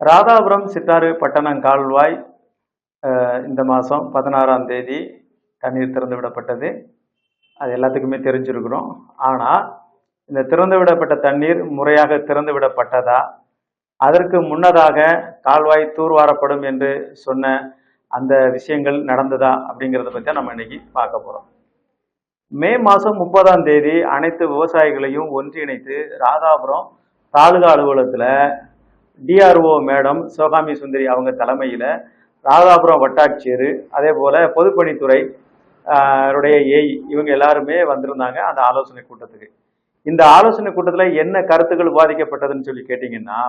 ராதாபுரம் சித்தாறு பட்டணம் கால்வாய் இந்த மாதம் பதினாறாம் தேதி தண்ணீர் திறந்து விடப்பட்டது. அது எல்லாத்துக்குமே தெரிஞ்சிருக்கிறோம். ஆனால் இந்த திறந்து விடப்பட்ட தண்ணீர் முறையாக திறந்து விடப்பட்டதா? அதற்கு முன்னதாக கால்வாய் தூர்வாரப்படும் என்று சொன்ன அந்த விஷயங்கள் நடந்ததா அப்படிங்கிறத பற்றி நம்ம இன்னைக்கு பார்க்க போகிறோம் மே மாதம் முப்பதாம் தேதி அனைத்து விவசாயிகளையும் ஒன்றிணைத்து ராதாபுரம் தாலுகா அலுவலகத்தில் டிஆர்ஓ மேடம் சிவகாமி சுந்தரி அவங்க தலைமையில் ராதாபுரம் வட்டாட்சியர் அதே போல் பொதுப்பணித்துறை அவருடைய உடைய ஏய் இவங்க எல்லாருமே வந்திருந்தாங்க அந்த ஆலோசனை கூட்டத்துக்கு. இந்த ஆலோசனை கூட்டத்தில் என்ன கருத்துக்கள் விவாதிக்கப்பட்டதுன்னு சொல்லி கேட்டிங்கன்னா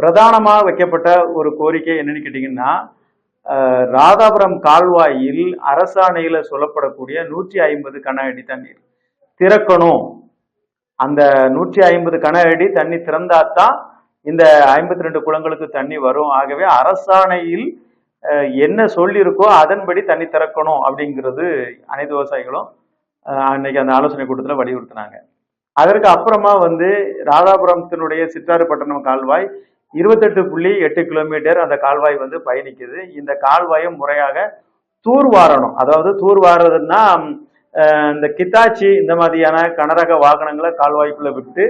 பிரதானமாக வைக்கப்பட்ட ஒரு கோரிக்கை என்னன்னு கேட்டிங்கன்னா ராதாபுரம் கால்வாயில் அரசாணையில் சொல்லப்படக்கூடிய நூற்றி ஐம்பது கன அடி தண்ணீர் திறக்கணும். அந்த நூற்றி ஐம்பது கன அடி தண்ணி திறந்தாதான் இந்த ஐம்பத்தி ரெண்டு குளங்களுக்கு தண்ணி வரும். ஆகவே அரசாணையில் என்ன சொல்லியிருக்கோ அதன்படி தண்ணி திறக்கணும் அப்படிங்கிறது அனைத்து விவசாயிகளும் அன்னைக்கு அந்த ஆலோசனை கூட்டத்தில் வலியுறுத்தினாங்க. அதற்கு அப்புறமா வந்து ராதாபுரத்தினுடைய சிற்றாறு பட்டணம் கால்வாய் இருபத்தெட்டு புள்ளி எட்டு கிலோமீட்டர் அந்த கால்வாய் வந்து பயணிக்குது. இந்த கால்வாயும் முறையாக தூர்வாரணும் அதாவது தூர்வாரதுன்னா இந்த கித்தாச்சி இந்த மாதிரியான கனரக வாகனங்களை கால்வாய்க்குள்ள விட்டு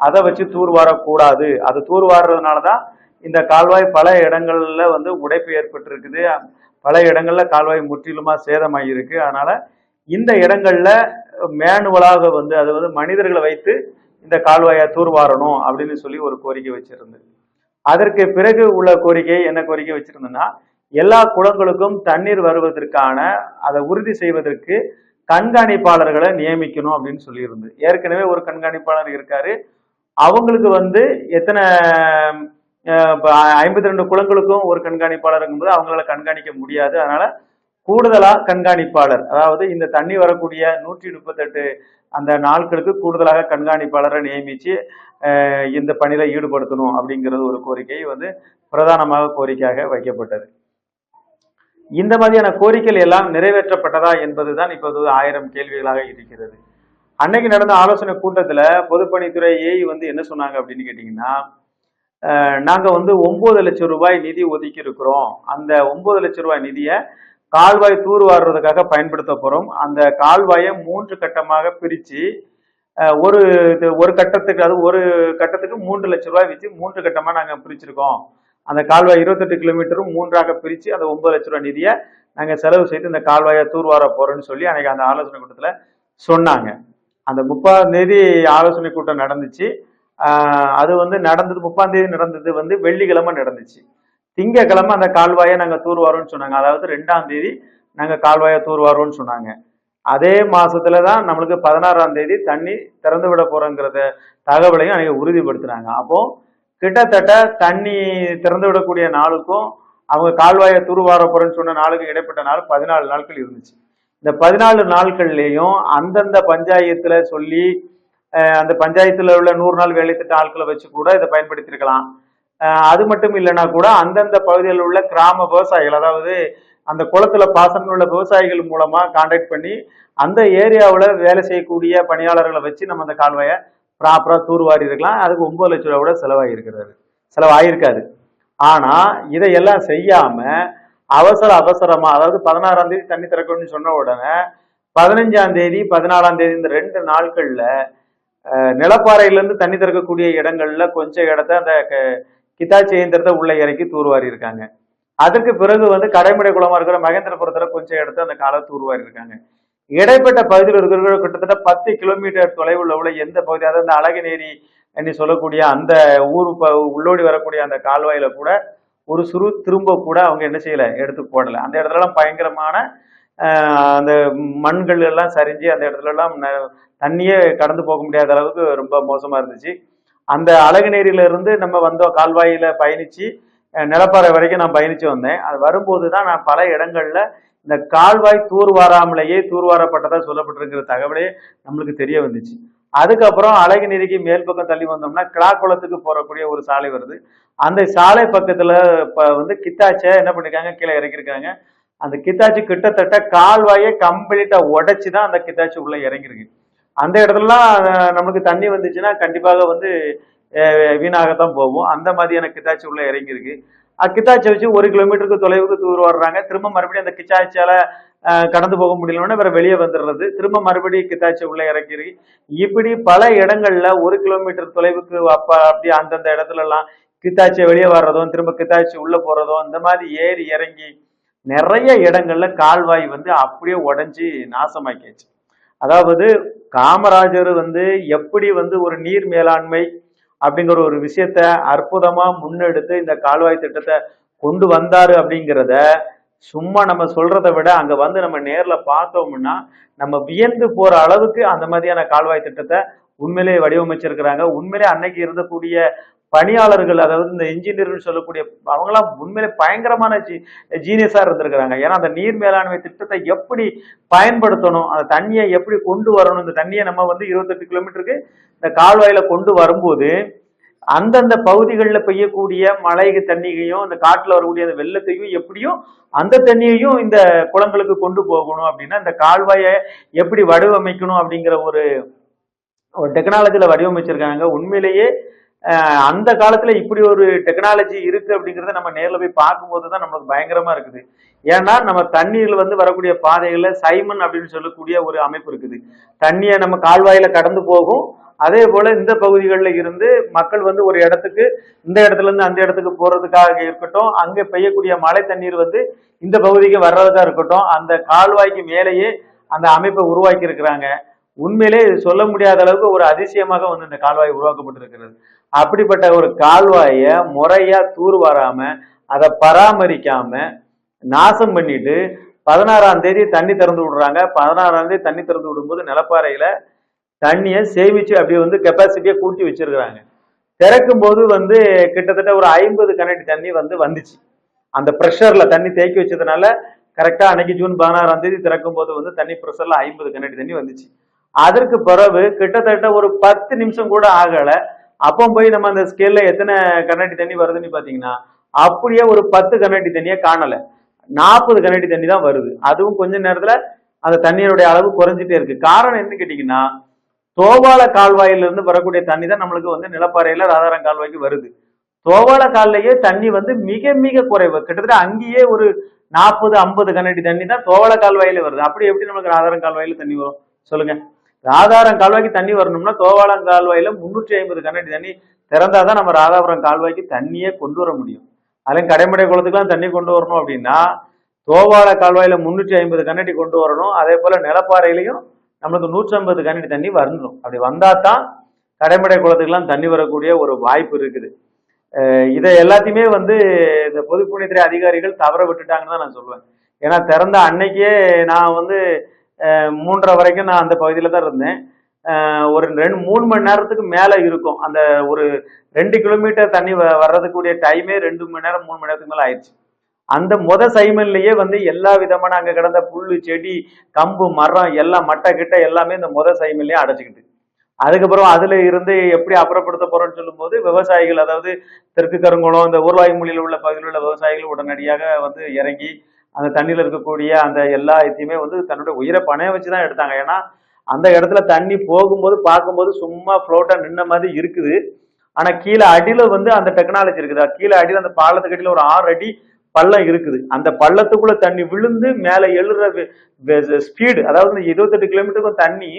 அதை வச்சு தூர்வாரக்கூடாது அது தூர்வாடுறதுனால தான் இந்த கால்வாய் பல இடங்கள்ல வந்து உடைப்பு ஏற்பட்டிருக்குது. பல இடங்கள்ல கால்வாய் முற்றிலுமா சேதமாகியிருக்கு. அதனால இந்த இடங்கள்ல மேனுவலாக வந்து அது வந்து மனிதர்களை வைத்து இந்த கால்வாயை தூர்வாரணும் அப்படின்னு சொல்லி ஒரு கோரிக்கை வச்சிருந்தது. அதற்கு பிறகு உள்ள கோரிக்கை என்ன கோரிக்கை வச்சிருந்ததுன்னா எல்லா குளங்களுக்கும் தண்ணீர் வருவதற்கான அதை உறுதி செய்வதற்கு கண்காணிப்பாளர்களை நியமிக்கணும் அப்படின்னு சொல்லியிருந்து ஏற்கனவே ஒரு கண்காணிப்பாளர் இருக்காரு. அவங்களுக்கு வந்து எத்தனை ஐம்பத்தி ரெண்டு குளங்களுக்கும் ஒரு கண்காணிப்பாளர் இருக்கும்போது அவங்களால கண்காணிக்க முடியாது. அதனால கூடுதலா கண்காணிப்பாளர் அதாவது இந்த தண்ணி வரக்கூடிய நூற்றி முப்பத்தெட்டு அந்த நாட்களுக்கு கூடுதலாக கண்காணிப்பாளரை நியமிச்சு இந்த பணியில ஈடுபடுத்தணும் அப்படிங்கிறது ஒரு கோரிக்கை வந்து பிரதானமாக கோரிக்கையாக வைக்கப்பட்டது. இந்த மாதிரியான கோரிக்கைகள் எல்லாம் நிறைவேற்றப்பட்டதா என்பதுதான் இப்போது ஆயிரம் கேள்விகளாக இருக்கிறது. அன்னைக்கு நடந்த ஆலோசனை கூட்டத்துல பொதுப்பணித்துறை ஏஐ வந்து என்ன சொன்னாங்க அப்படின்னு கேட்டீங்கன்னா நாங்க வந்து ஒன்பது லட்சம் ரூபாய் நிதி ஒதுக்கி இருக்கிறோம். அந்த ஒன்பது லட்சம் ரூபாய் நிதியை கால்வாய் தூர்வாடுறதுக்காக பயன்படுத்த போறோம். அந்த கால்வாயை மூன்று கட்டமாக பிரிச்சு ஒரு இது ஒரு கட்டத்துக்கு அது ஒரு கட்டத்துக்கு மூன்று லட்சம் ரூபாய் வச்சு மூன்று கட்டமா நாங்க பிரிச்சிருக்கோம். அந்த கால்வாய் இருபத்தெட்டு கிலோமீட்டரும் மூன்றாக பிரித்து அந்த ஒன்பது லட்ச ரூபாய் நிதியை நாங்கள் செலவு செய்து இந்த கால்வாயை தூர்வார போகிறோன்னு சொல்லி அன்னைக்கு அந்த ஆலோசனை கூட்டத்தில் சொன்னாங்க. அந்த முப்பதாம் தேதி ஆலோசனை கூட்டம் நடந்துச்சு. அது வந்து நடந்தது முப்பாம் தேதி நடந்தது வந்து வெள்ளிக்கிழமை நடந்துச்சு. திங்கக்கிழமை அந்த கால்வாயை நாங்கள் தூர்வாரோம்னு சொன்னாங்க. அதாவது ரெண்டாம் தேதி நாங்கள் கால்வாயை தூர்வாரோம்னு சொன்னாங்க. அதே மாசத்துல தான் நம்மளுக்கு பதினாறாம் தேதி தண்ணி திறந்து விட போறோங்கிறத தகவலையும் அன்னைக்கு உறுதிப்படுத்துறாங்க அப்போ கிட்டத்தட்ட தண்ணி திறந்து விடக்கூடிய நாளுக்கும் அவங்க கால்வாயை தூர்வார போறேன்னு சொன்ன நாளுக்கு இடைப்பட்ட நாள் பதினாலு நாட்கள் இருந்துச்சு. இந்த பதினாலு நாட்கள்லேயும் அந்தந்த பஞ்சாயத்துல சொல்லி அந்த பஞ்சாயத்துல உள்ள நூறு நாள் வேலை திட்ட ஆட்களை வச்சு கூட இதை பயன்படுத்தியிருக்கலாம். அது மட்டும் இல்லைன்னா கூட அந்தந்த பகுதியில் உள்ள கிராம விவசாயிகள் அதாவது அந்த குளத்துல பாசனம் உள்ள விவசாயிகள் மூலமா கான்டாக்ட் பண்ணி அந்த ஏரியாவில் வேலை செய்யக்கூடிய பணியாளர்களை வச்சு நம்ம அந்த கால்வாயை ப்ராப்பராக தூர்வாரி இருக்கலாம் அதுக்கு ஒன்பது லட்ச ரூபா கூட செலவாகி இருக்கிறாரு செலவாயிருக்காது ஆனால் இதையெல்லாம் செய்யாமல் அவசர அவசரமா அதாவது பதினாறாம் தேதி தண்ணி திறக்கணும்னு சொன்ன உடனே பதினஞ்சாம் தேதி பதினாலாம் தேதி இந்த ரெண்டு நாட்கள்ல நிலப்பாறையிலேருந்து தண்ணி திறக்கக்கூடிய இடங்கள்ல கொஞ்சம் இடத்த அந்த க- கித்தாச்சி உள்ள இறக்கி தூர்வாரி இருக்காங்க. அதற்கு பிறகு வந்து கடைமடை குளமா இருக்கிற மகேந்திரபுரத்துல கொஞ்சம் இடத்த அந்த கால தூர்வாரி இருக்காங்க. இடைப்பட்ட பகுதியில் இருக்கிற கிட்டத்தட்ட பத்து கிலோமீட்டர் தொலைவில் உள்ள எந்த பகுதி அதாவது அந்த அழகுநேரி என்று சொல்லக்கூடிய அந்த ஊர் உள்ளோடி வரக்கூடிய அந்த கால்வாயில கூட ஒரு சுரு திரும்ப கூட அவங்க என்ன செய்யலை எடுத்து போடலை. அந்த இடத்துலலாம் பயங்கரமான அந்த மண்கள் எல்லாம் சரிஞ்சு அந்த இடத்துலலாம் ந- தண்ணியே கடந்து போக முடியாத அளவுக்கு ரொம்ப மோசமாக இருந்துச்சு. அந்த அழகுநேரியில இருந்து நம்ம வந்தோம் கால்வாயில் பயணித்து நிலப்பாறை வரைக்கும் நான் பயணித்து வந்தேன். அது வரும்போது தான் நான் பல இடங்களில் இந்த கால்வாய் தூர்வாராமலேயே தூர்வாரப்பட்டதாக சொல்லப்பட்டிருக்கிற தகவலே நம்மளுக்கு தெரிய வந்துச்சு. அதுக்கப்புறம் அழகுநீதிக்கு மேல் பக்கம் தள்ளி வந்தோம்னா கிளாக்குளத்துக்கு போறக்கூடிய ஒரு சாலை வருது. அந்த சாலை பக்கத்துல இப்போ வந்து கித்தாச்சை என்ன பண்ணிருக்காங்க? கீழே இறக்கியிருக்காங்க அந்த கித்தாச்சி கிட்டத்தட்ட கால்வாயை கம்ப்ளீட்டா உடைச்சு தான் அந்த கித்தாச்சி உள்ள இறங்கிருக்கு அந்த இடத்துலலாம் நம்மளுக்கு நமக்கு தண்ணி வந்துச்சுன்னா கண்டிப்பாக வந்து வீணாகத்தான் போகும். அந்த மாதிரியான கித்தாச்சி உள்ள இறங்கியிருக்கு. அஹ், வச்சு ஒரு கிலோமீட்டருக்கு தொலைவுக்கு தூர் வர்றாங்க. திரும்ப மறுபடியும் அந்த கிச்சாச்சியால கடந்து போக முடியலன்னா வேற வெளியே வந்துடுறது. திரும்ப மறுபடியும் கித்தாச்சி உள்ள இறக்கி இப்படி பல இடங்கள்ல ஒரு கிலோமீட்டர் தொலைவுக்கு அப்ப அப்படி அந்தந்த இடத்துல எல்லாம் கித்தாச்சியை வெளியே வர்றதும் திரும்ப கித்தாச்சி உள்ள போறதும் இந்த மாதிரி ஏறி இறங்கி நிறைய இடங்கள்ல கால்வாய் வந்து அப்படியே உடஞ்சி நாசமாக்கியாச்சு. அதாவது காமராஜர் வந்து எப்படி வந்து ஒரு நீர் மேலாண்மை அப்படிங்கிற ஒரு விஷயத்த அற்புதமா முன்னெடுத்து இந்த கால்வாய் திட்டத்தை கொண்டு வந்தாரு அப்படிங்கிறத சும்மா நம்ம சொல்றதை விட அங்க வந்து நம்ம நேர்ல பார்த்தோம்னா நம்ம வியந்து போற அளவுக்கு அந்த மாதிரியான கால்வாய் திட்டத்தை உண்மையிலேயே வடிவமைச்சிருக்கிறாங்க. உண்மையிலே அன்னைக்கு இருந்தக்கூடிய பணியாளர்கள் அதாவது இந்த இன்ஜினியர்னு சொல்லக்கூடிய அவங்களாம் உண்மையிலே பயங்கரமான ஜீ ஜீனியஸாக இருந்திருக்கிறாங்க. ஏன்னா அந்த நீர் மேலாண்மை திட்டத்தை எப்படி பயன்படுத்தணும் அந்த தண்ணியை எப்படி கொண்டு வரணும் இந்த தண்ணியை நம்ம வந்து இருபத்தெட்டு கிலோமீட்டருக்கு இந்த கால்வாயில் கொண்டு வரும்போது அந்தந்த பகுதிகளில் பெய்யக்கூடிய மழை தண்ணியையும் அந்த காட்டில் வரக்கூடிய அந்த வெள்ளத்தையும் எப்படியும் அந்த தண்ணியையும் இந்த குளங்களுக்கு கொண்டு போகணும் அப்படின்னா இந்த கால்வாயை எப்படி வடிவமைக்கணும் அப்படிங்கிற ஒரு ஒரு டெக்னாலஜியில் வடிவமைச்சிருக்காங்க. உண்மையிலேயே அந்த காலத்துல இப்படி ஒரு டெக்னாலஜி இருக்கு அப்படிங்கிறத நம்ம நேரில் போய் பார்க்கும்போது தான் நம்மளுக்கு பயங்கரமா இருக்குது. ஏன்னா நம்ம தண்ணீர்ல வந்து வரக்கூடிய பாதைகள்ல சைமன் அப்படின்னு சொல்லக்கூடிய ஒரு அமைப்பு இருக்குது. தண்ணியை நம்ம கால்வாயில கடந்து போகும். அதே போல இந்த பகுதிகளில் இருந்து மக்கள் வந்து ஒரு இடத்துக்கு இந்த இடத்துல இருந்து அந்த இடத்துக்கு போறதுக்காக இருக்கட்டும் அங்கே பெய்யக்கூடிய மழை தண்ணீர் வந்து இந்த பகுதிக்கு வர்றதுக்காக இருக்கட்டும் அந்த கால்வாய்க்கு மேலேயே அந்த அமைப்பை உருவாக்கி இருக்கிறாங்க உண்மையிலே இது சொல்ல முடியாத அளவுக்கு ஒரு அதிசயமாக வந்து இந்த கால்வாய் உருவாக்கப்பட்டிருக்கிறது. அப்படிப்பட்ட ஒரு கால்வாயை முறையா தூர் வராம அதை பராமரிக்காம நாசம் பண்ணிட்டு பதினாறாம் தேதி தண்ணி திறந்து விடுறாங்க. பதினாறாம் தேதி தண்ணி திறந்து விடும்போது நிலப்பாறையில தண்ணியை சேமிச்சு அப்படியே வந்து கெப்பாசிட்டியை கூட்டி வச்சிருக்கிறாங்க. திறக்கும் போது வந்து கிட்டத்தட்ட ஒரு ஐம்பது கனெக்ட் தண்ணி வந்து வந்துச்சு. அந்த ப்ரெஷர்ல தண்ணி தேக்கி வச்சதுனால கரெக்டா அன்னைக்கு ஜூன் பதினாறாம் தேதி திறக்கும் போது வந்து தண்ணி ப்ரெஷர்ல ஐம்பது கனெக்ட் தண்ணி வந்துச்சு. அதற்கு பிறகு கிட்டத்தட்ட ஒரு பத்து நிமிஷம் கூட ஆகல. அப்போ போய் நம்ம அந்த ஸ்கேல்ல எத்தனை கண்ணாடி தண்ணி வருதுன்னு பாத்தீங்கன்னா அப்படியே ஒரு பத்து கண்ணாடி தண்ணியை காணல. நாற்பது கண்ணாடி தண்ணி தான் வருது. அதுவும் கொஞ்ச நேரத்துல அந்த தண்ணியினுடைய அளவு குறைஞ்சிட்டே இருக்கு. காரணம் என்னன்னு கேட்டீங்கன்னா தோவாள கால்வாயிலிருந்து வரக்கூடிய தண்ணி தான் நம்மளுக்கு வந்து நிலப்பாறையில ராதாரம் கால்வாய்க்கு வருது. தோவாள கால்லையே தண்ணி வந்து மிக மிக குறைவு. கிட்டத்தட்ட அங்கேயே ஒரு நாற்பது ஐம்பது கண்ணாடி தண்ணி தான் தோவாள கால்வாயில வருது. அப்படி எப்படி நம்மளுக்கு ராதாரம் கால்வாயில தண்ணி வரும்? சொல்லுங்க. ராதாரம் கால்வாய்க்கு தண்ணி வரணும்னா தோவாளம் கால்வாயில முன்னூற்றி ஐம்பது கண்ணாடி தண்ணி திறந்தாதான் நம்ம ராதாபுரம் கால்வாய்க்கு தண்ணியே கொண்டு வர முடியும். அதுலயும் கடைமடை குளத்துக்குலாம் தண்ணி கொண்டு வரணும் அப்படின்னா தோவாள கால்வாயில முன்னூற்றி ஐம்பது கன்னடி கொண்டு வரணும். அதே போல நிலப்பாறையிலையும் நம்மளுக்கு நூற்றம்பது ஐம்பது தண்ணி வரணும். அப்படி வந்தா தான் கடைமடை குளத்துக்கெல்லாம் தண்ணி வரக்கூடிய ஒரு வாய்ப்பு இருக்குது. இதை எல்லாத்தையுமே வந்து இந்த பொதுப்பணித்துறை அதிகாரிகள் தவற விட்டுட்டாங்கன்னு தான் நான் சொல்லுவேன் ஏன்னா திறந்த அன்னைக்கே நான் வந்து மூன்றரை வரைக்கும் நான் அந்த பகுதியில் தான் இருந்தேன். ஒரு ரெண்டு மூணு மணி நேரத்துக்கு மேலே இருக்கும். அந்த ஒரு ரெண்டு கிலோமீட்டர் தண்ணி வ- வர்றதுக்குரிய டைமே ரெண்டு மணி நேரம் மூணு மணி நேரத்துக்கு மேலே ஆயிடுச்சு. அந்த முத சைமன்லயே வந்து எல்லா விதமான அங்க கிடந்த புல்லு செடி கம்பு மரம் எல்லாம் மட்டை கிட்ட எல்லாமே இந்த முத சைமன்லயே அடைச்சிக்கிட்டு. அதுக்கப்புறம் அதுல இருந்து எப்படி அப்புறப்படுத்த போறோம்னு சொல்லும்போது விவசாயிகள் அதாவது தெற்கு கருங்குளம் இந்த ஊர்வாய்மொழியில் உள்ள பகுதியில் உள்ள விவசாயிகள் உடனடியாக வந்து இறங்கி அந்த தண்ணியில் இருக்கக்கூடிய அந்த எல்லா இத்தையுமே வந்து தன்னுடைய உயிரை பணைய வச்சு தான் எடுத்தாங்க. ஏன்னா அந்த இடத்துல தண்ணி போகும்போது பார்க்கும்போது சும்மா ஃப்ளோட்டா நின்ன மாதிரி இருக்குது. ஆனா கீழே அடியில வந்து அந்த டெக்னாலஜி இருக்குது. கீழே அடியில் அந்த பாலத்துக்கு அடியில ஒரு ஆறு அடி பள்ளம் இருக்குது. அந்த பள்ளத்துக்குள்ள தண்ணி விழுந்து மேலே எழுற ஸ்பீடு அதாவது இந்த இருபத்தெட்டு கிலோமீட்டருக்கும் தண்ணி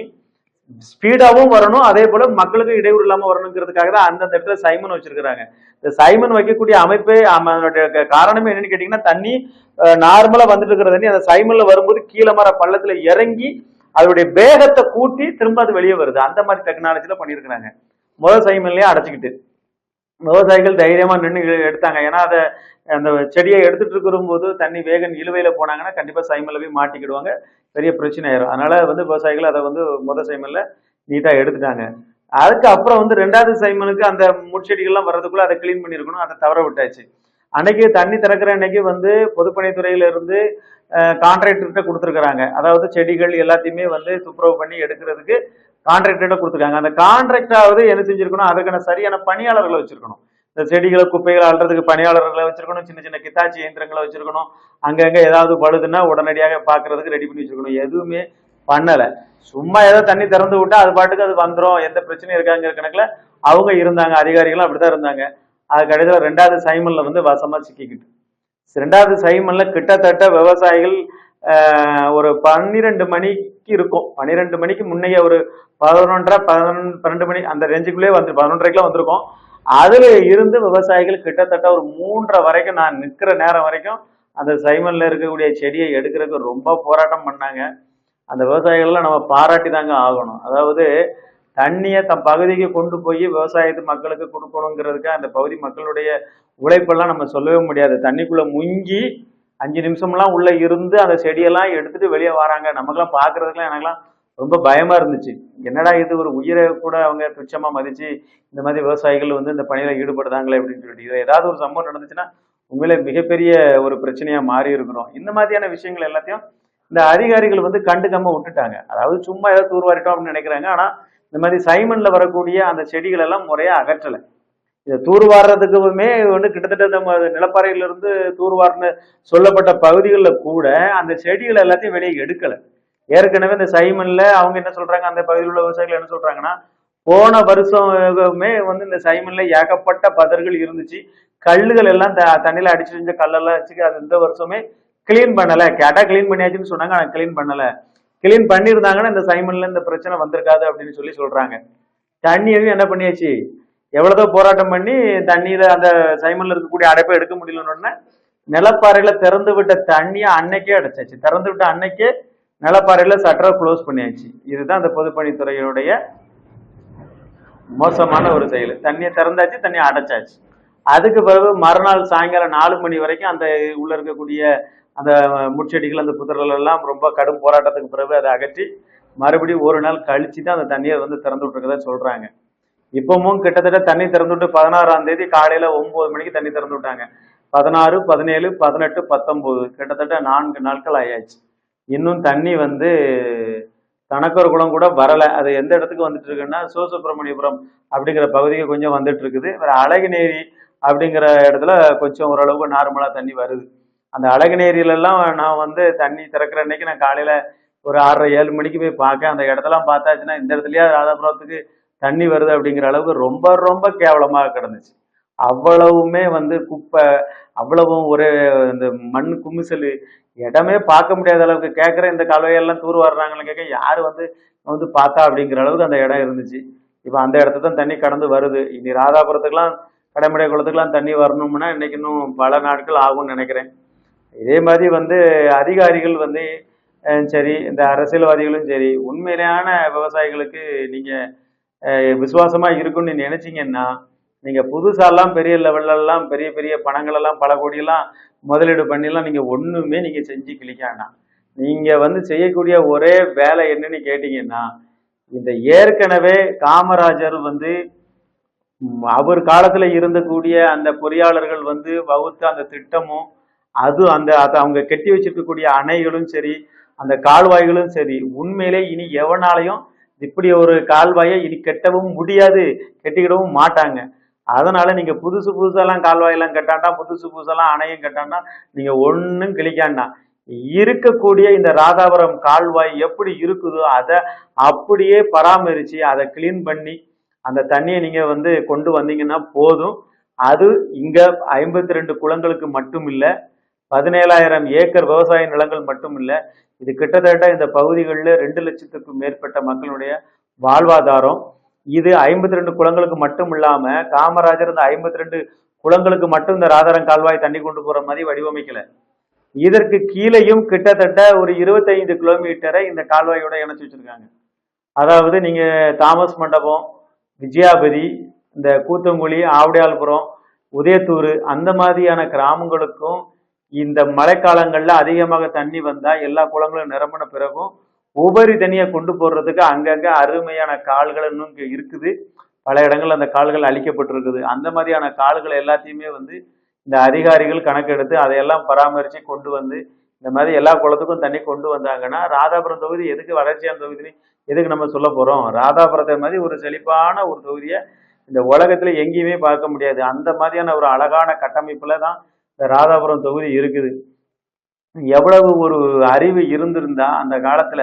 ஸ்பீடாகவும் வரணும். அதே போல மக்களுக்கு இடையூறு இல்லாமல் வரணுங்கிறதுக்காக தான் அந்தந்த இடத்துல சைமன் வச்சிருக்கிறாங்க. இந்த சைமன் வைக்கக்கூடிய அமைப்பே அதனுடைய காரணமே என்னன்னு கேட்டீங்கன்னா தண்ணி நார்மலா வந்துட்டு இருக்கிற தண்ணி அந்த சைமன்ல வரும்போது கீழே மர பள்ளத்துல இறங்கி அதோடைய வேகத்தை கூட்டி திரும்ப அது வெளியே வருது. அந்த மாதிரி டெக்னாலஜில பண்ணியிருக்கிறாங்க. முதல் சைமன்லயே அடைச்சிக்கிட்டு. விவசாயிகள் தைரியமா நின்று எடுத்தாங்க. ஏன்னா அதை அந்த செடியை எடுத்துட்டு இருக்கும்போது தண்ணி வேகன் இழுவையில போனாங்கன்னா கண்டிப்பா சைமல்ல போய் மாட்டிக்கிடுவாங்க. பெரிய பிரச்சனை ஆயிரும். அதனால வந்து விவசாயிகள் அதை வந்து முத சைமல்ல நீட்டா எடுத்துட்டாங்க. அதுக்கு அப்புறம் வந்து ரெண்டாவது சைமனுக்கு அந்த முட்செடிகள்லாம் வர்றதுக்குள்ள அதை க்ளீன் பண்ணியிருக்கணும் அதை தவற விட்டாச்சு. அன்னைக்கு தண்ணி திறக்கிற அன்னைக்கு வந்து பொதுப்பணித்துறையில இருந்து கான்ட்ராக்டர்கிட்ட கொடுத்துருக்குறாங்க. அதாவது செடிகள் எல்லாத்தையுமே வந்து துப்புரவு பண்ணி எடுக்கிறதுக்கு கான்ட்ராக்டர்கிட்ட கொடுத்துருக்காங்க. அந்த கான்ட்ராக்டாவது என்ன செஞ்சிருக்கணும்? அதுக்கான சரியான பணியாளர்களை வச்சிருக்கணும். இந்த செடிகளை குப்பைகளை அள்ளுறதுக்கு பணியாளர்களை வச்சிருக்கணும். சின்ன சின்ன கித்தாச்சி இயந்திரங்களை வச்சிருக்கணும். அங்கங்க ஏதாவது பழுதுன்னா உடனடியாக பாக்குறதுக்கு ரெடி பண்ணி வச்சிருக்கணும். எதுவுமே பண்ணல. சும்மா ஏதோ தண்ணி திறந்து விட்டா அது பாட்டுக்கு அது வந்துடும் எந்த பிரச்சனையும் இருக்காங்கிற கணக்குல அவங்க இருந்தாங்க. அதிகாரிகளும் அப்படிதான் இருந்தாங்க. அது கடைசியில் ரெண்டாவது சைமன்ல வந்து வசமா சிக்கிக்கிட்டு. ரெண்டாவது சைமன்ல கிட்டத்தட்ட விவசாயிகள் ஒரு பன்னிரெண்டு மணிக்கு இருக்கும். பன்னிரெண்டு மணிக்கு முன்னைய ஒரு பதினொன்றரை பதினொன்று பன்னெண்டு மணி அந்த ரேஞ்சுக்குள்ளே வந்து பதினொன்றரைக்குலாம் வந்திருக்கோம். அதுல இருந்து விவசாயிகள் கிட்டத்தட்ட ஒரு மூன்றரை வரைக்கும் நான் நிற்கிற நேரம் வரைக்கும் அந்த சைமன்ல இருக்கக்கூடிய செடியை எடுக்கிறதுக்கு ரொம்ப போராட்டம் பண்ணாங்க. அந்த விவசாயிகள்லாம் நம்ம பாராட்டி தாங்க ஆகணும். அதாவது தண்ணியை தம் பகுதிக்கு கொண்டு போய் விவசாயத்து மக்களுக்கு கொடுக்கணுங்கிறதுக்கு அந்த பகுதி மக்களுடைய உழைப்பெல்லாம் நம்ம சொல்லவே முடியாது. தண்ணிக்குள்ள முங்கி அஞ்சு நிமிஷம்லாம் உள்ள இருந்து அந்த செடியெல்லாம் எடுத்துட்டு வெளியே வராங்க. நமக்கெல்லாம் பார்க்கறதுக்குலாம் எனக்குலாம் ரொம்ப பயமா இருந்துச்சு. என்னடா இது ஒரு உயிரை கூட அவங்க துச்சமா மதிச்சு இந்த மாதிரி விவசாயிகள் வந்து இந்த பணியில ஈடுபடுறாங்களே அப்படின்னு சொல்லிட்டு இது ஏதாவது ஒரு சம்பவம் நடந்துச்சுன்னா உங்களே மிகப்பெரிய ஒரு பிரச்சனையா மாறி இருக்கிறோம். இந்த மாதிரியான விஷயங்கள் எல்லாத்தையும் இந்த அதிகாரிகள் வந்து கண்டுக்காம விட்டுட்டாங்க. அதாவது சும்மா ஏதாவது தூர்வாரிட்டோம் அப்படின்னு நினைக்கிறாங்க. ஆனா இந்த மாதிரி சைமன்ல வரக்கூடிய அந்த செடிகள் எல்லாம் முறையா அகற்றலை. இந்த தூர்வாடுறதுக்குமே வந்து கிட்டத்தட்ட நம்ம நிலப்பறையிலிருந்து தூர்வார்னு சொல்லப்பட்ட பகுதிகளில் கூட அந்த செடிகள் எல்லாத்தையும் வெளியே எடுக்கலை. ஏற்கனவே இந்த சைமன்ல அவங்க என்ன சொல்றாங்க? அந்த பகுதியில் உள்ள விவசாயிகள் என்ன சொல்றாங்கன்னா போன வருஷமே வந்து இந்த சைமன்ல ஏகப்பட்ட பதர்கள் இருந்துச்சு. கல்லுகள் எல்லாம் த தண்ணியில் அடிச்சு செஞ்ச கல்லெல்லாம் வச்சு அது இந்த வருஷமே கிளீன் பண்ணலை. கேட்டால் கிளீன் பண்ணியாச்சுன்னு சொன்னாங்க ஆனால் கிளீன் பண்ணலை. கிளீன் பண்ணியிருந்தாங்கன்னா இந்த சைமன்ல இந்த பிரச்சனை வந்திருக்காது அப்படின்னு சொல்லி சொல்றாங்க. தண்ணியையும் என்ன பண்ணியாச்சு? எவ்வளவுதோ போராட்டம் பண்ணி தண்ணியில அந்த சைமன்ல இருக்கக்கூடிய அடைப்பை எடுக்க முடியலன்னு உடனே நிலப்பாறையில திறந்து விட்ட தண்ணியை அன்னைக்கே அடைச்சாச்சு. திறந்து விட்ட அன்னைக்கே நிலப்பாறையில சட்டரை க்ளோஸ் பண்ணியாச்சு. இதுதான் அந்த பொதுப்பணித்துறையுடைய மோசமான ஒரு செயல். தண்ணியை திறந்தாச்சு தண்ணியை அடைச்சாச்சு. அதுக்கு பிறகு மறுநாள் சாயங்காலம் நாலு மணி வரைக்கும் அந்த உள்ள இருக்கக்கூடிய அந்த முட்செடிகள் அந்த புதர்கள் எல்லாம் ரொம்ப கடும் போராட்டத்துக்கு பிறகு அதை அகற்றி மறுபடியும் ஒரு நாள் கழிச்சு தான் அந்த தண்ணியை வந்து திறந்து விட்டுருக்கதா சொல்றாங்க. இப்பவும் கிட்டத்தட்ட தண்ணி திறந்து விட்டு பதினாறாம் தேதி காலையில ஒன்பது மணிக்கு தண்ணி திறந்து விட்டாங்க. பதினாறு பதினேழு பதினெட்டு பத்தொன்பது. கிட்டத்தட்ட நான்கு நாட்கள் ஆயாச்சு. இன்னும் தண்ணி வந்து தனக்கொரு குளம் கூட வரலை. அது எந்த இடத்துக்கு வந்துட்டு இருக்குன்னா சிவசுப்பிரமணியபுரம் அப்படிங்கிற பகுதிக்கு கொஞ்சம் வந்துட்டு இருக்குது. வேற அழகுநேரி அப்படிங்கிற இடத்துல கொஞ்சம் ஓரளவுக்கு நார்மலாக தண்ணி வருது. அந்த அழகுநேரியில நான் வந்து தண்ணி திறக்கிற அன்னைக்கு நான் காலையில ஒரு ஆறரை ஏழு மணிக்கு போய் பார்க்க அந்த இடத்தெல்லாம் பார்த்தாச்சுன்னா இந்த இடத்துலயே ராதாபுரத்துக்கு தண்ணி வருது அப்படிங்கிற அளவுக்கு ரொம்ப ரொம்ப கேவலமாக கிடந்துச்சு. அவ்வளவுமே வந்து குப்பை அவ்வளவும் ஒரு இந்த மண் கும்மிசல் இடமே பார்க்க முடியாத அளவுக்கு. கேட்குற இந்த கலவையெல்லாம் தூர் வர்றாங்கன்னு கேட்க யார் வந்து வந்து பார்த்தா அப்படிங்கிற அளவுக்கு அந்த இடம் இருந்துச்சு. இப்போ அந்த இடத்த தான் தண்ணி கடந்து வருது. இனி ராதாபுரத்துக்குலாம் கடைமடை குளத்துக்கெலாம் தண்ணி வரணும்னா இன்னைக்கு இன்னும் பல நாட்கள் ஆகும்னு நினைக்கிறேன். இதே மாதிரி வந்து அதிகாரிகள் வந்து சரி இந்த அரசியல்வாதிகளும் சரி உண்மையிலான விவசாயிகளுக்கு நீங்கள் விசுவாசமா இருக்கும்னு நீ நினைச்சீங்கன்னா நீங்க புதுசாலாம் பெரிய லெவல்ல எல்லாம் பெரிய பெரிய பணங்கள் எல்லாம் பல கோடியெல்லாம் முதலீடு பண்ணிலாம் நீங்க ஒண்ணுமே நீங்க செஞ்சு கிளிக்கானா நீங்க வந்து செய்யக்கூடிய ஒரே வேலை என்னன்னு கேட்டீங்கன்னா இந்த ஏற்கனவே காமராஜர் வந்து அவர் காலத்துல இருந்தக்கூடிய அந்த பொறியாளர்கள் வந்து வகுத்த அந்த திட்டமும் அது அந்த அதை அவங்க கட்டி வச்சிருக்கக்கூடிய அணைகளும் சரி அந்த கால்வாய்களும் சரி உண்மையிலே இனி எவனாலையும் இப்படி ஒரு கால்வாயை இனி கெட்டவும் முடியாது கெட்டிக்கிடவும் மாட்டாங்க. அதனால நீங்க புதுசு புதுசெல்லாம் கால்வாயெல்லாம் கட்டாண்டா புதுசு புதுசெல்லாம் அணையும் கட்டாண்டா நீங்க ஒன்றும் கிளிக்காண்டா இருக்கக்கூடிய இந்த ராதாபுரம் கால்வாய் எப்படி இருக்குதோ அதை அப்படியே பராமரித்து அதை க்ளீன் பண்ணி அந்த தண்ணியை நீங்கள் வந்து கொண்டு வந்தீங்கன்னா போதும். அது இங்கே ஐம்பத்தி ரெண்டு குளங்களுக்கு மட்டும் இல்லை பதினேழாயிரம் ஏக்கர் விவசாய நிலங்கள் மட்டும் இல்லை இது கிட்டத்தட்ட இந்த பகுதிகளில் ரெண்டு லட்சத்துக்கும் மேற்பட்ட மக்களுடைய வாழ்வாதாரம். இது ஐம்பத்தி ரெண்டு குளங்களுக்கு மட்டும் இல்லாம காமராஜர் இந்த ஐம்பத்தி ரெண்டு குளங்களுக்கு மட்டும் இந்த ராதாரம் கால்வாய் தண்ணி கொண்டு போற மாதிரி வடிவமைக்கல. இதற்கு கீழேயும் கிட்டத்தட்ட ஒரு இருபத்தைந்து கிலோமீட்டரை இந்த கால்வாயோட இணைச்சு வச்சிருக்காங்க. அதாவது நீங்க தாமஸ் மண்டபம் விஜயாபதி இந்த கூத்தங்குழி ஆவடியால்புரம் உதயத்தூர் அந்த மாதிரியான கிராமங்களுக்கும் இந்த மழைக்காலங்கள்ல அதிகமாக தண்ணி வந்தா எல்லா குளங்களும் நிரம்பின பிறகும் உபரி தண்ணியை கொண்டு போடுறதுக்கு அங்கங்க அருமையான கால்கள் இன்னும் இருக்குது. பல இடங்கள்ல அந்த கால்கள் அழிக்கப்பட்டிருக்குது. அந்த மாதிரியான கால்கள் எல்லாத்தையுமே வந்து இந்த அதிகாரிகள் கணக்கெடுத்து அதையெல்லாம் பராமரித்து கொண்டு வந்து இந்த மாதிரி எல்லா குளத்துக்கும் தண்ணி கொண்டு வந்தாங்கன்னா ராதாபுரம் தொகுதி எதுக்கு வளர்ச்சியான தொகுதின்னு எதுக்கு நம்ம சொல்ல போறோம்? ராதாபுரத்தை மாதிரி ஒரு செழிப்பான ஒரு தொகுதியை இந்த உலகத்துல எங்கேயுமே பார்க்க முடியாது. அந்த மாதிரியான ஒரு அழகான கட்டமைப்புல தான் இந்த ராதாபுரம் தொகுதி இருக்குது. எவ்வளவு ஒரு அறிவு இருந்திருந்தா அந்த காலத்துல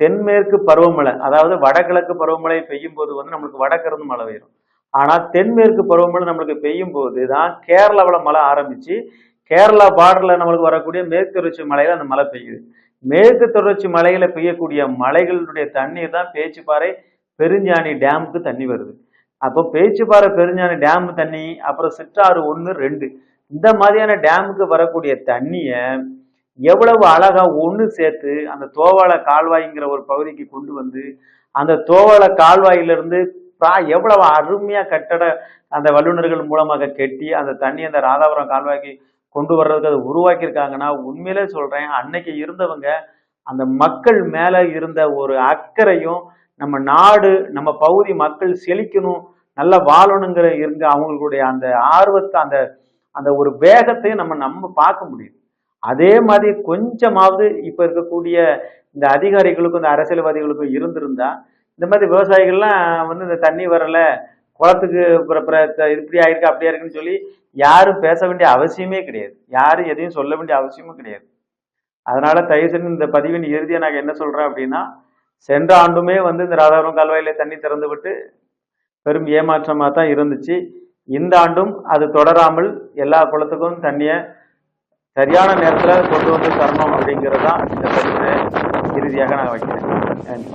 தென்மேற்கு பருவமழை அதாவது வடகிழக்கு பருவமழை பெய்யும் போது வந்து நம்மளுக்கு வடக்கிருந்து மழை பெய்யும். ஆனா தென்மேற்கு பருவமழை நம்மளுக்கு பெய்யும் போது தான் கேரளாவில் மழை ஆரம்பிச்சு கேரளா பார்டர்ல நம்மளுக்கு வரக்கூடிய மேற்கு தொடர்ச்சி மலையில அந்த மழை பெய்யுது. மேற்கு தொடர்ச்சி மலையில பெய்யக்கூடிய மலைகளுடைய தண்ணீர் தான் பேச்சுப்பாறை பெருஞ்சாணி டேமுக்கு தண்ணி வருது. அப்போ பேச்சுப்பாறை பெருஞ்சாணி டேம் தண்ணி அப்புறம் சிற்றாறு ஒன்று ரெண்டு. இந்த மாதிரியான டேமுக்கு வரக்கூடிய தண்ணியை எவ்வளவு அழகா ஒன்று சேர்த்து அந்த தோவாள கால்வாய்ங்கிற ஒரு பகுதிக்கு கொண்டு வந்து அந்த தோவாள கால்வாயிலிருந்து எவ்வளவு அருமையா கட்டட அந்த வல்லுநர்கள் மூலமாக கெட்டி அந்த தண்ணி அந்த ராதாபுரம் கால்வாய்க்கு கொண்டு வர்றதுக்கு அதை உருவாக்கியிருக்காங்கன்னா உண்மையிலே சொல்றேன் அன்னைக்கு இருந்தவங்க அந்த மக்கள் மேல இருந்த ஒரு அக்கறையும் நம்ம நாடு நம்ம பகுதி மக்கள் செழிக்கணும் நல்லா வாழணுங்கிற இருந்து அவங்களுடைய அந்த ஆர்வத்தை அந்த அந்த ஒரு வேகத்தையும் நம்ம நம்ம பார்க்க முடியும். அதே மாதிரி கொஞ்சமாவது இப்ப இருக்கக்கூடிய இந்த அதிகாரிகளுக்கும் இந்த அரசியல்வாதிகளுக்கும் இருந்திருந்தா இந்த மாதிரி விவசாயிகள்லாம் வந்து இந்த தண்ணி வரல குளத்துக்கு இப்படி ஆயிருக்கு அப்படியா இருக்குன்னு சொல்லி யாரும் பேச வேண்டிய அவசியமே கிடையாது. யாரும் எதையும் சொல்ல வேண்டிய அவசியமும் கிடையாது. அதனால தயவுசெய்து இந்த பதிவின் இறுதியை நாங்கள் என்ன சொல்றேன் அப்படின்னா சென்ற ஆண்டுமே வந்து இந்த ராதாபுரம் கால்வாயில தண்ணி திறந்து விட்டு பெரும் ஏமாற்றமாக தான் இருந்துச்சு. இந்த ஆண்டும் அது தொடராமல் எல்லா குளத்துக்கும் தண்ணியை சரியான நேரத்துல கொண்டு வந்து தரணும் அப்படிங்கிறது தான் இந்த இறுதியாக நான் வைக்கிறேன். நன்றி.